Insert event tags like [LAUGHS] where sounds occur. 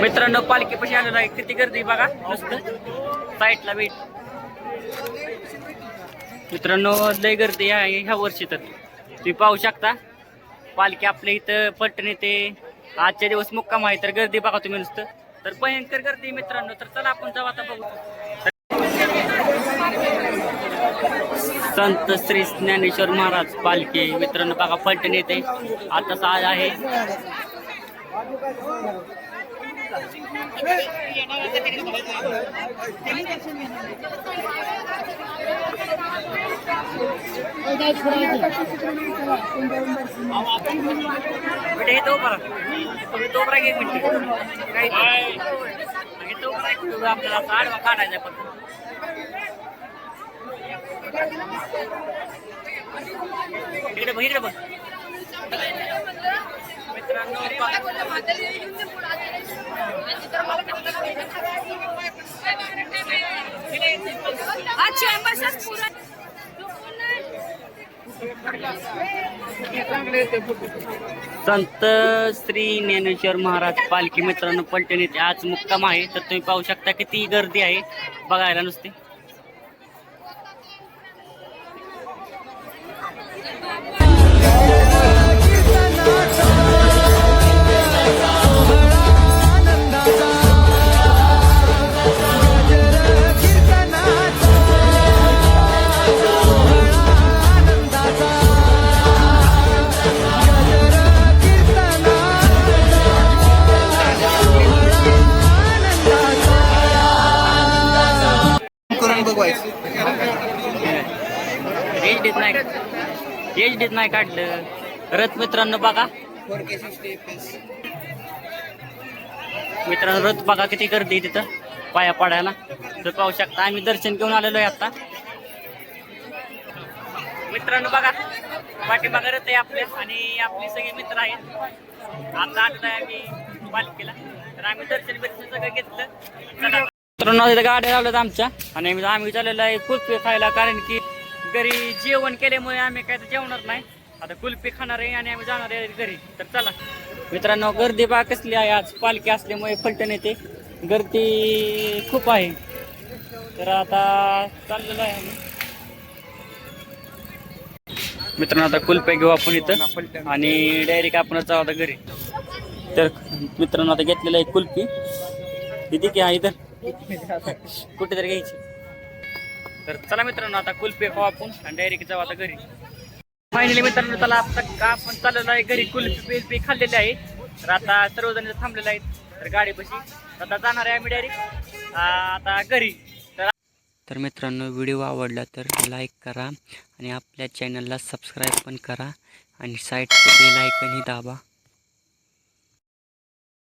मित्रांनो पालखीपाशी आलेलो आहे. किती गर्दी बघा. नुसतं साईडला वेट मित्रांनो लय गर्दी आहे ह्या वर्षी तर. तुम्ही पाहू शकता. पालखी आपल्या इथं पलटण येते. आजच्या दिवस मुक्काम आहे तर गर्दी बघा तुम्ही नुसतं. तर भयंकर गर्दी मित्रांनो. तर चला आपण जाऊ आता बघू. संत श्री ज्ञानेश्वर महाराज पालखी. मित्रांनो बघा पलटण येते. आता आज आहे. बेटा हे तो बरा तुम्ही तो बरा एक मिनिट काही हे तो बरा एक मिनिट आपल्याला आता आडवा काढायचा पण इकडे बघ इकडे बघ संत श्री ज्ञानेश्वर महाराज पालखी मित्रांनो पलटण येथे आज मुक्काम आहे. तर तुम्ही पाहू शकता किती गर्दी आहे बघायला नुसते. करून बघवायचं एच डीत नाही. डीत नाही काढलं. रथ मित्रांनो बघा. मित्रांनो रथ बघा किती गर्दी तिथं. पाया पडायला. तर पाहू शकता आम्ही दर्शन घेऊन आलेलो आहे आता. मित्रांनो बघा पाठीमागं रथ आहे आपले आणि आपले सगळे मित्र आहेत. आता आलेलो आहे आम्ही पालखीला. तर आम्ही दर्शन बिर्शन सगळं घेतलं. मित्रांनो इथं गाड्या लावल्यात आमच्या. आणि आम्ही आम्ही आहे कुल्फी खायला कारण की घरी जेवण केल्यामुळे आम्ही काय तर जेवणार नाही. आता कुल्फी खाणार आहे आणि आम्ही जाणार आहे घरी. तर चला. मित्रांनो गर्दी बा कसली आहे आज? पालखी असल्यामुळे फलटण येते. गर्दी खूप आहे. तर आता चाललेलो आहे आम्ही. मित्रांनो आता कुल्फी घेऊ आपण इथं. आणि डायरेक्ट आपणच जाऊ आता घरी. तर मित्रांनो आता घेतलेलं आहे कुल्फी. किती की आहे इथं. [LAUGHS] कुठेतरी घ्यायची. तर चला मित्रांनो आता कुल्फी खाऊ आपण आणि डायरेक्ट जाऊ आता घरी. फायनली मित्रांनो त्याला आता का आपण चाललेलो आहे घरी. कुल्फी बिल्फी खाल्लेली आहे तर आता सर्वजण थांबलेले आहेत. तर गाडीपाशी आता जाणार आहे आम्ही डायरेक्ट आता घरी. तर तर मित्रांनो व्हिडिओ आवडला तर लाईक करा आणि आपल्या चॅनलला सबस्क्राईब पण करा. आणि साईडचे बेल आयकनही दाबा.